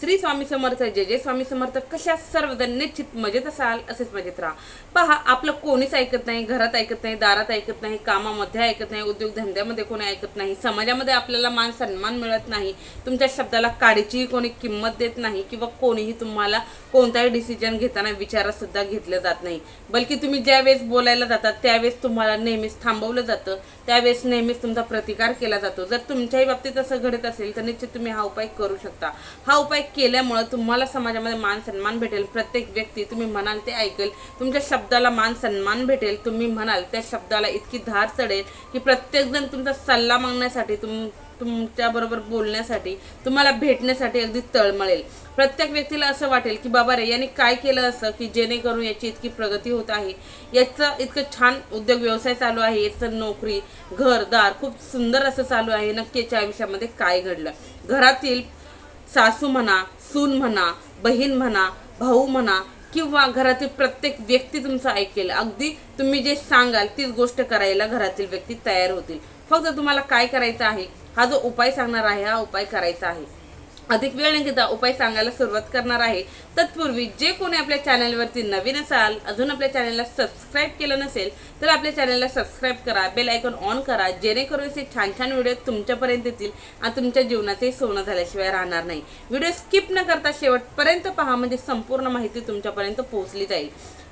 श्री स्वामी समर्थ जय जय स्वामी समर्थ. कशा सर्वजण निश्चित मजेत असाल असेच मजेत राहा. पहा आपलं कोणीच ऐकत नाही घरात ऐकत नाही दारात ऐकत नाही कामामध्ये ऐकत नाही उद्योगधंद्यामध्ये कोणी ऐकत नाही समाजामध्ये आपल्याला मान सन्मान मिळत नाही. तुमच्या शब्दाला काडीचीही कोणी किंमत देत नाही किंवा कोणीही तुम्हाला कोणताही डिसिजन घेताना विचारात सुद्धा घेतलं जात नाही. बल्कि तुम्ही ज्यावेळेस बोलायला जातात त्यावेळेस तुम्हाला नेहमीच थांबवलं जातं. त्यावेळेस नेहमीच तुमचा प्रतिकार केला जातो. जर तुमच्याही बाबतीत असं घडत असेल तर निश्चित तुम्ही हा उपाय करू शकता. हा उपाय केल्यामुळं तुम्हाला समाजामध्ये मान सन्मान भेटेल. प्रत्येक व्यक्ती तुम्ही म्हणाल ते ऐकेल. तुमच्या शब्दाला मान सन्मान भेटेल. तुम्ही म्हणाल त्या शब्दाला इतकी धार चढेल की प्रत्येकजण तुमचा सल्ला मागण्यासाठी तुम तुमच्याबरोबर बोलण्यासाठी तुम्हाला भेटण्यासाठी अगदी तळमळेल. प्रत्येक व्यक्तीला असं वाटेल की बाबा रे याने काय केलं असं की जेणेकरून याची इतकी प्रगती होत आहे? याचं इतकं छान उद्योग व्यवसाय चालू आहे. याचं नोकरी घरदार खूप सुंदर असं चालू आहे. नक्की याच्या आयुष्यामध्ये काय घडलं? घरातील सासू म्हणा सून म्हणा बहीण म्हणा भाऊ म्हणा किंवा घरातील प्रत्येक व्यक्ती तुमचं ऐकेल. अगदी तुम्ही जे सांगाल तीच गोष्ट करायला घरातील व्यक्ती तयार होतील. फक्त तुम्हाला काय करायचं आहे? हा जो उपाय सांगणार आहे हा उपाय करायचा आहे. अधिक वेळ न घेता उपाय सांगायला सुरुवात करणार आहे. तत्पूर्वी जे कोणी आपल्या चॅनलवरती नवीन असाल अजून आपल्या चॅनलला सबस्क्राईब केलं नसेल तर आपल्या चॅनलला सबस्क्राईब करा बेल आयकॉन ऑन करा जेणेकरून असे छान छान व्हिडिओ तुमच्यापर्यंत येतील आणि तुमच्या जीवनाचे सोनं झाल्याशिवाय राहणार नाही. व्हिडिओ स्किप न करता शेवटपर्यंत पहा म्हणजे संपूर्ण माहिती तुमच्यापर्यंत पोहोचली जाईल.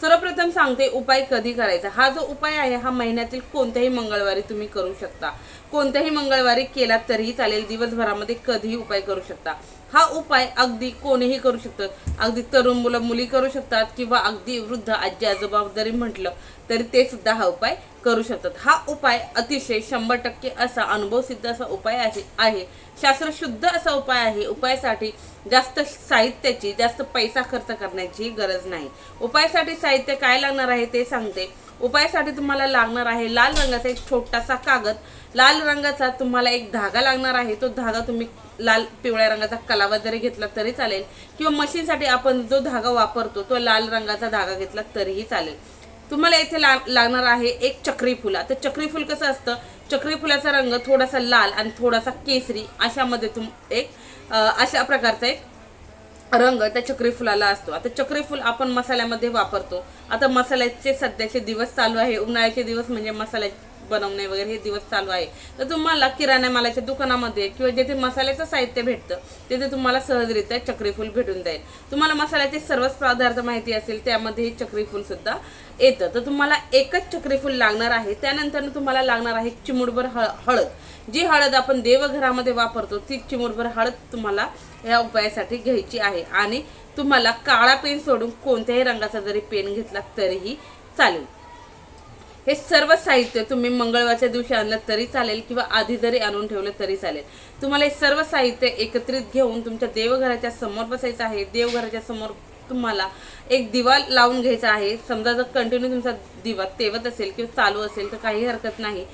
सर्वप्रथम सांगते उपाय कधी करायचा? हा जो उपाय आहे हा महिन्यातील कोणत्याही मंगळवारी तुम्ही करू शकता. कोणत्याही मंगळवारी केला तरीही चालेल दिवसभरामध्ये कधीही उपाय करू शकता. हा उपाय अगदी कोणीही करू शकतं. अगदी तरुण मुलं मुली करू शकतात किंवा अगदी वृद्ध आजी आजोबा जरी म्हटलं तरी ते सुद्धा हा उपाय करू शकतात. हा उपाय अतिशय शंभर टक्के असा अनुभव सिद्ध असा उपाय आहे आहे. शास्त्रशुद्ध असा उपाय आहे. उपायासाठी जास्त साहित्याची जास्त पैसा खर्च करण्याची गरज नाही. उपायासाठी साहित्य काय लागणार आहे ते सांगते. उपायासाठी तुम्हाला लागणार आहे लाल रंगाचा एक छोटासा कागद. लाल रंगाचा तुम्हाला एक धागा लागणार आहे. तो धागा तुम्ही लाल पिवळ्या रंगाचा कलावा जरी घेतला तरी चालेल. किंवा मशीनसाठी आपण जो धागा वापरतो तो लाल रंगाचा धागा घेतला तरीही चालेल. तुम्हाला इथे ला लागणार आहे एक चक्री फुला. तर चक्री फुल कसं असतं? चक्री फुलाचा रंग थोडासा लाल आणि थोडासा केसरी अशामध्ये तुम एक अशा प्रकारचा एक रंग त्या चक्री फुलाला असतो. आता चक्री फुल आपण मसाल्यामध्ये वापरतो. आता मसाल्याचे सध्याचे दिवस चालू आहे. उन्हाळ्याचे दिवस म्हणजे मसाल्या बनवणे वगैरे हे दिवस चालू आहे. तर तुम्हाला किराणा मालाच्या दुकानामध्ये किंवा जेथे मसाल्याचं साहित्य भेटतं तिथे तुम्हाला सहजरित्या चक्रीफूल भेटून जाईल. तुम्हाला मसाल्याचे सर्वच पदार्थ माहिती असेल त्यामध्ये हे सुद्धा येतं. तर तुम्हाला एकच चक्रीफूल लागणार आहे त्यानंतर तुम्हाला लागणार आहे चिमुडभर हळ हळद. जी हळद आपण देवघरामध्ये वापरतो ती चिमुडभर हळद तुम्हाला या उपायासाठी घ्यायची आहे. आणि तुम्हाला काळा पेन सोडून कोणत्याही रंगाचा जरी पेन घेतला तरीही चालेल. हे सर्व साहित्य तुम्ही मंगळवारच्या दिवशी आणलं तरी चालेल किंवा आधी जरी आणून ठेवलं तरी चालेल. तुम्हाला हे सर्व साहित्य एकत्रित घेऊन तुमच्या देवघराच्या समोर बसायचं आहे. देवघराच्या समोर तुम्हाला एक दिवा लावून घ्यायचा आहे. समजा जर कंटिन्यू तुमचा दिवा तेवत असेल किंवा चालू असेल तर काही हरकत नाही.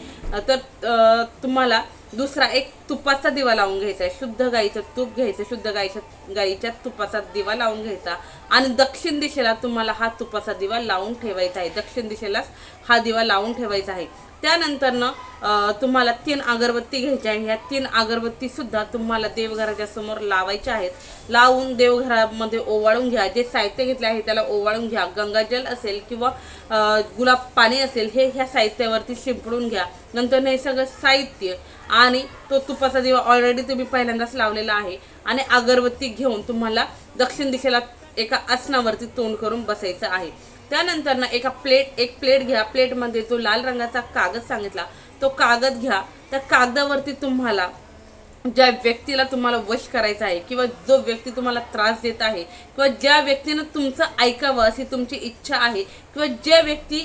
तर तुम्हाला दुसरा एक तुपाचा दिवा लावून घ्यायचा आहे. शुद्ध गाईचं तूप घ्यायचं शुद्ध गाईच्या गाईच्या तुपाचा दिवा लावून घ्यायचा. आणि दक्षिण दिशेला तुम्हाला हा तुपाचा दिवा लावून ठेवायचा आहे. दक्षिण दिशेलाच हा दिवा लावून ठेवायचा आहे. त्यानंतरनं तुम्हाला तीन अगरबत्ती घ्यायच्या आहे. ह्या तीन अगरबत्ती सुद्धा तुम्हाला देवघराच्या समोर लावायच्या आहेत. लावून देवघरामध्ये ओवाळून घ्या. जे साहित्य घेतले आहे त्याला ओवाळून घ्या. गंगाजल असेल किंवा गुलाब पाणी असेल हे ह्या साहित्यावरती शिंपडून घ्या. नंतर हे सगळं साहित्य आणि तो तुपाचा दिवा ऑलरेडी तुम्ही पहिल्यांदाच लावलेला आहे. आणि अगरबत्ती घेऊन तुम्हाला दक्षिण दिशेला एका आसनावरती तोंड करून बसायचं आहे. त्यानंतर ना एका प्लेट एक प्लेट घ्या. प्लेटमध्ये जो लाल रंगाचा कागद सांगितला. तो कागद घ्या. त्या कागदावरती तुम्हाला ज्या व्यक्तीला तुम्हाला वश करायचा आहे किंवा जो व्यक्ती तुम्हाला त्रास देत आहे किंवा ज्या व्यक्तीनं तुमचं ऐकावं अशी तुमची इच्छा आहे किंवा ज्या व्यक्ती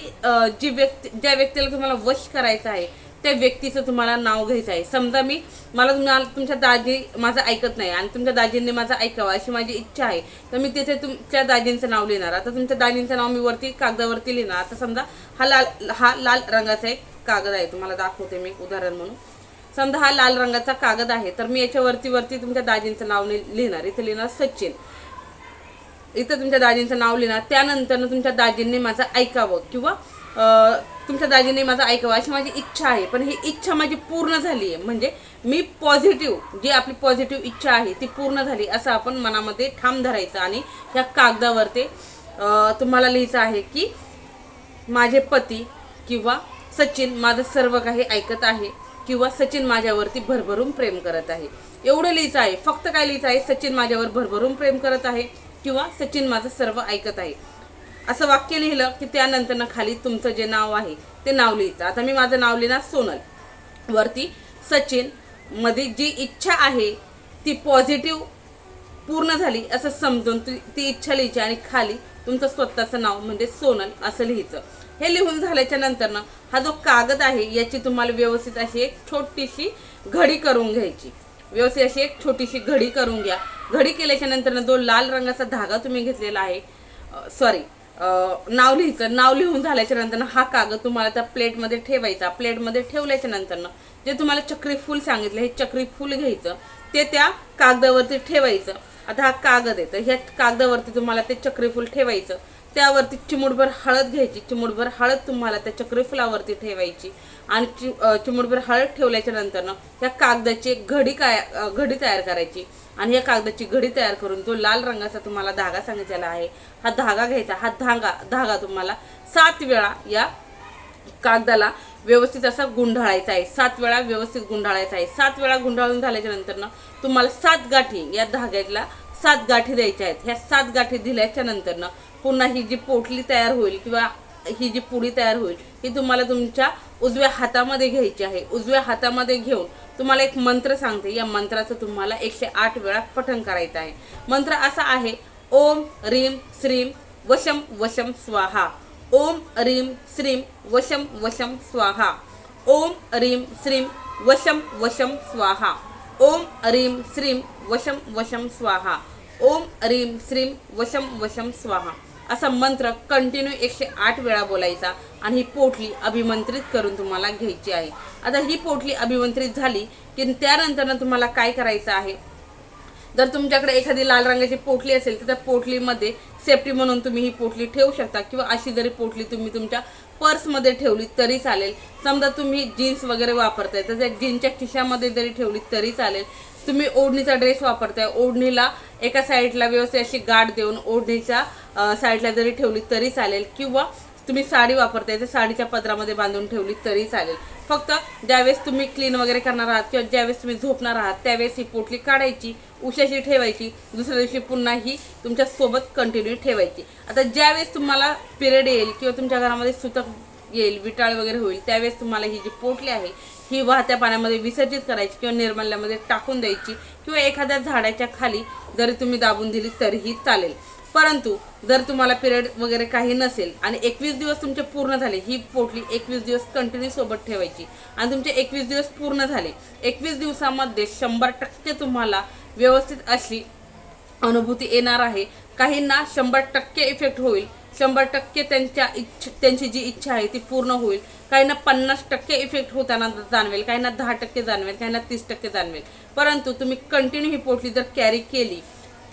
जी व्यक्ती ज्या व्यक्तीला तुम्हाला वश करायचं आहे त्या व्यक्तीचं तुम्हाला नाव घ्यायचं आहे. समजा मी मला तुम्हाला तुमच्या दाजी माझं ऐकत नाही आणि तुमच्या दाजींनी माझं ऐकावं अशी माझी इच्छा आहे तर मी तिथे तुमच्या दाजींचं नाव लिहिणार. आता तुमच्या दाजींचं नाव मी वरती कागदावरती लिहिणार. आता समजा हा लाल हा लाल रंगाचा एक कागद आहे तुम्हाला दाखवते मी एक उदाहरण म्हणून. समजा हा लाल रंगाचा कागद आहे तर मी याच्यावरती वरती तुमच्या दाजींचं नाव लिहिणार. इथे लिहिणार सचिन. इथं तुमच्या दाजींचं नाव लिहिणार. त्यानंतर तुमच्या दाजींनी माझं ऐकावं किंवा तुमच्या दाजींनी माझं ऐकावं अशी माझी इच्छा आहे. पण ही इच्छा माझी पूर्ण झाली आहे. म्हणजे मी पॉझिटिव्ह जी आपली पॉझिटिव्ह इच्छा आहे ती पूर्ण झाली असं आपण मनामध्ये ठाम धरायचं. आणि ह्या कागदावर ते तुम्हाला लिहायचं आहे की माझे पती किंवा सचिन माझं सर्व काही ऐकत आहे. किंवा सचिन माझ्यावरती भरभरून प्रेम करत आहे. एवढं लिहिचं आहे. फक्त काय लिहिचं आहे? सचिन माझ्यावर भरभरून प्रेम करत आहे किंवा सचिन माझं सर्व ऐकत आहे. असं वाक्य लिहिलं की त्यानंतरनं खाली तुमचं जे नाव आहे ते नाव लिहितं आता मी माझं नाव लिहिणार सोनल. वरती सचिनमध्ये जी इच्छा आहे ती पॉझिटिव्ह पूर्ण झाली असं समजून ती ती इच्छा लिहायची आणि खाली तुमचं स्वतःचं नाव म्हणजे सोनल असं लिहायचं हे लिहून झाल्याच्यानंतर ना हा जो कागद आहे याची तुम्हाला व्यवस्थित अशी एक छोटीशी घडी करून घ्यायची. व्यवस्थित अशी एक छोटीशी घडी करून घ्या. घडी केल्याच्यानंतर जो लाल रंगाचा धागा तुम्ही घेतलेला आहे सॉरी नाव लिहायचं. नाव लिहून झाल्याच्यानंतर हा कागद तुम्हाला त्या प्लेटमध्ये ठेवायचा. प्लेटमध्ये ठेवल्याच्या नंतर जे तुम्हाला चक्री फूल सांगितलं हे चक्री फूल घ्यायचं. ते त्या कागदावरती ठेवायचं. आता हा कागद आहे तर ह्या कागदावरती तुम्हाला ते चक्रीफूल ठेवायचं. त्यावरती चिमुटभर हळद घ्यायची. चिमुटभर हळद तुम्हाला त्या चक्रीफुलावरती ठेवायची. आणि चि अं, चिमुटभर हळद ठेवल्याच्या नंतरनं त्या कागदाची एक घडी काय घडी तयार करायची. आणि या कागदाची घडी तयार करून जो लाल रंगाचा तुम्हाला धागा सांगितलेला आहे हा धागा घ्यायचा. हा धागा धागा तुम्हाला सात वेळा या कागदाला व्यवस्थित असा गुंडाळायचा आहे. सात वेळा व्यवस्थित गुंडाळायचा आहे. सात वेळा गुंडाळून झाल्याच्या नंतरनं तुम्हाला सात गाठी या धाग्याला सात गाठी द्यायच्या आहेत. ह्या सात गाठी दिल्याच्या नंतरनं पुन्हा ही जी पोटली तयार होईल किंवा ही जी पुडी तयार होईल ही तुम्हाला तुमच्या उजव्या हातामध्ये घ्यायची आहे. उजव्या हातामध्ये घेऊन तुम्हाला एक मंत्र सांगते. या मंत्राचं तुम्हाला एकशे आठ वेळा पठण करायचं आहे. मंत्र असा आहे ओम रीम श्रीम वशम वशम स्वाहा. ओम रीम श्रीम वशम वशम स्वाहा. ओम रीम श्रीम वशम वशम स्वाहा. ओम रीम श्रीम वशम वशम स्वाहा. ओम रीम श्रीम वशम वशम स्वाहा. असा मंत्र कंटिन्यू एकशे आठ वेळा बोलायचा आणि ही पोटली अभिमंत्रित करून तुम्हाला घ्यायची आहे. आता ही पोटली अभिमंत्रित झाली की त्यानंतर तुम्हाला काय करायचं आहे? जर तुमच्याकडे एखादी लाल रंगाची पोटली असेल तर त्या पोटलीमध्ये सेफ्टी म्हणून तुम्ही ही पोटली ठेवू शकता किंवा अशी जरी पोटली तुम्ही तुमच्या पर्समध्ये ठेवली तरी चालेल. समजा तुम्ही जीन्स वगैरे वापरताय तर त्या जीन्सच्या खिशामध्ये जरी ठेवली तरी चालेल. तुम्ही ओढणीचा ड्रेस वापरताय. ओढणीला एका साईडला व्यवस्थित अशी गाठ देऊन ओढणीच्या साईडला जरी ठेवली तरी चालेल. किंवा तुम्ही साडी वापरताय तर साडीच्या पदरामध्ये बांधून ठेवली तरी चालेल. फक्त ज्यावेळेस तुम्ही क्लीन वगैरे करणार आहात किंवा ज्यावेळेस तुम्ही झोपणार आहात त्यावेळेस ही पोटली काढायची उशाशी ठेवायची दुसऱ्या दिवशी पुन्हा ही तुमच्यासोबत कंटिन्यू ठेवायची. आता ज्यावेळेस तुम्हाला पिरियड येईल किंवा तुमच्या घरामध्ये सुतक येईल विटाळ वगैरे होईल त्यावेळेस तुम्हाला ही जी पोटली आहे ही वाहत्या पाण्यामध्ये विसर्जित करायची किंवा निर्मल्यामध्ये टाकून द्यायची किंवा एखाद्या झाडाच्या खाली जरी तुम्ही दाबून दिली तरीही चालेल. परंतु जर तुम्हाला पिरियड वगैरे काही नसेल आणि एकवीस दिवस तुमचे पूर्ण झाले ही पोटली एकवीस दिवस कंटिन्यू सोबत ठेवायची. आणि तुमचे एकवीस दिवस पूर्ण झाले एकवीस दिवसामध्ये शंभर टक्के तुम्हाला व्यवस्थित अशी अनुभूती येणार आहे. काहींना शंभर टक्के इफेक्ट होईल. शंभर टक्के त्यांच्या इच्छ त्यांची जी इच्छा आहे ती पूर्ण होईल. काहींना पन्नास टक्के इफेक्ट होताना जाणवेल काहींना दहा टक्के जाणवेल काहींना तीस टक्के जाणवेल. परंतु तुम्ही कंटिन्यू ही पोटली जर कॅरी केली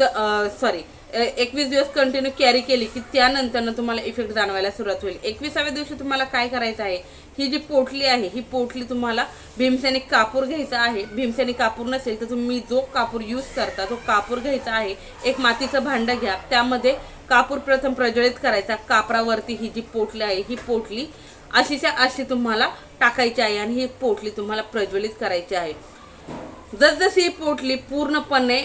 तर सॉरी एकवीस दिवस कंटिन्यू कॅरी केली की त्यानंतरनं तुम्हाला इफेक्ट जाणवायला सुरुवात होईल. एकविसाव्या दिवशी तुम्हाला काय करायचं आहे? ही जी पोटली आहे ही पोटली तुम्हाला भीमसेनी कापूर घ्यायचा आहे. भीमसेनी कापूर नसेल तर तुम्ही जो कापूर यूज करता तो कापूर घ्यायचा आहे. एक मातीचं भांडं घ्या. त्यामध्ये कापूर प्रथम प्रज्वलित करायचा. कापरावरती ही जी पोटली आहे ही पोटली अशीच्या अशी तुम्हाला टाकायची आहे आणि ही पोटली तुम्हाला प्रज्वलित करायची आहे. जसजशी ही पोटली पूर्णपणे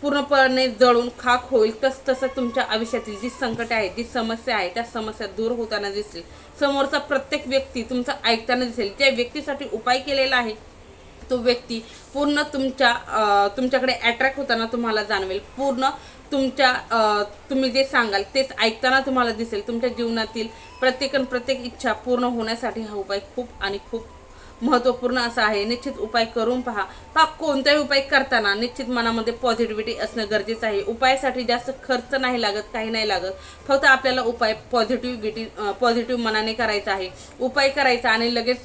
पूर्णपणे जळून खाक होईल तस तसं तुमच्या आयुष्यातील जी संकट आहे जी समस्या आहे त्या समस्या दूर होताना दिसतील. समोरचा प्रत्येक व्यक्ती तुमचा ऐकताना दिसेल. ज्या व्यक्तीसाठी उपाय केलेला आहे तो व्यक्ती पूर्ण तुमच्या तुमच्याकडे अट्रॅक्ट होताना तुम्हाला जाणवेल. पूर्ण तुमच्या तुम्ही जे सांगाल तेच ऐकताना तुम्हाला दिसेल. तुमच्या जीवनातील प्रत्येक प्रत्येक इच्छा पूर्ण होण्यासाठी हा उपाय खूप आणि खूप महत्त्वपूर्ण असा आहे. निश्चित उपाय करून पहा. हा कोणताही उपाय करताना निश्चित मनामध्ये पॉझिटिव्हिटी असणं गरजेचं आहे. उपायासाठी जास्त खर्च नाही लागत काही नाही लागत. फक्त आपल्याला उपाय पॉझिटिव्हिटी पॉझिटिव्ह मनाने करायचा आहे. उपाय करायचा आणि लगेच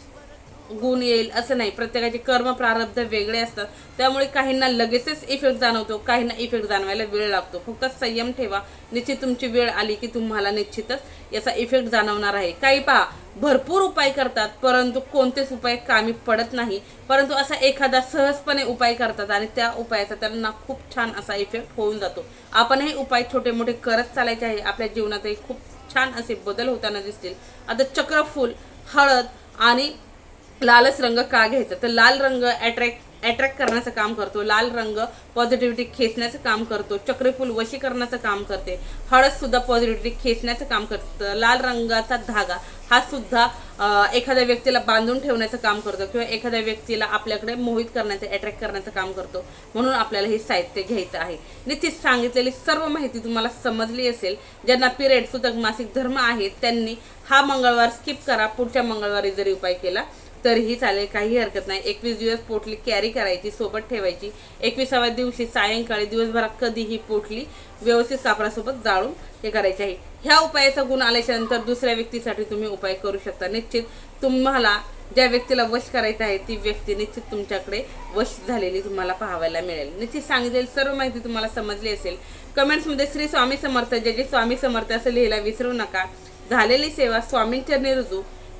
गुण येईल असं नाही. प्रत्येकाचे कर्म प्रारब्ध वेगळे असतात. त्यामुळे काहींना लगेचच इफेक्ट जाणवतो काहींना इफेक्ट जाणवायला वेळ लागतो. फक्त संयम ठेवा. निश्चित तुमची वेळ आली की तुम्हाला निश्चितच याचा इफेक्ट जाणवणार आहे. काही पहा भरपूर उपाय करतात परंतु कोणतेच उपाय कामी पडत नाही. परंतु असा एखादा सहजपणे उपाय करतात आणि त्या उपायाचा त्यांना खूप छान असा इफेक्ट होऊन जातो. आपण हे उपाय छोटे मोठे करत चालायचे आहे. आपल्या जीवनातही खूप छान असे बदल होताना दिसतील. आता चक्रफूल हळद आणि लालच रंग का घ्यायचा? तर लाल रंग अट्रॅक्ट अट्रॅक्ट करण्याचं काम करतो. लाल रंग पॉझिटिव्हिटी खेचण्याचं काम करतो. चक्रफूल वशीकरणाचं काम करते. हळदसुद्धा पॉझिटिव्हिटी खेचण्याचं काम करतं. लाल रंगाचा धागा हा सुद्धा एखाद्या व्यक्तीला बांधून ठेवण्याचं काम करतो किंवा एखाद्या व्यक्तीला आपल्याकडे मोहित करण्याचं अट्रॅक्ट करण्याचं काम करतो. म्हणून आपल्याला हे साहित्य घ्यायचं आहे. निश्चित सांगितलेली सर्व माहिती तुम्हाला समजली असेल. ज्यांना पिरियड सुद्धा मासिक धर्म आहेत त्यांनी हा मंगळवार स्किप करा. पुढच्या मंगळवारी जरी उपाय केला तरीही चालेल काही हरकत नाही. एकवीस दिवस पोटली कॅरी करायची सोबत ठेवायची. एकविसाव्या दिवशी सायंकाळी दिवसभरात कधीही पोटली व्यवस्थित कापडासोबत जाळून हे करायचे आहे. ह्या उपायाचा गुण आल्याच्यानंतर दुसऱ्या व्यक्तीसाठी तुम्ही उपाय करू शकता. निश्चित तुम्हाला ज्या व्यक्तीला वश करायचं आहे ती व्यक्ती निश्चित तुमच्याकडे वश झालेली तुम्हाला पाहायला मिळेल. निश्चित सांगितलेली सर्व माहिती तुम्हाला समजली असेल. कमेंट्समध्ये श्री स्वामी समर्थ जे जे स्वामी समर्थ असं लिहायला विसरू नका. झालेली सेवा स्वामींच्या रुजू.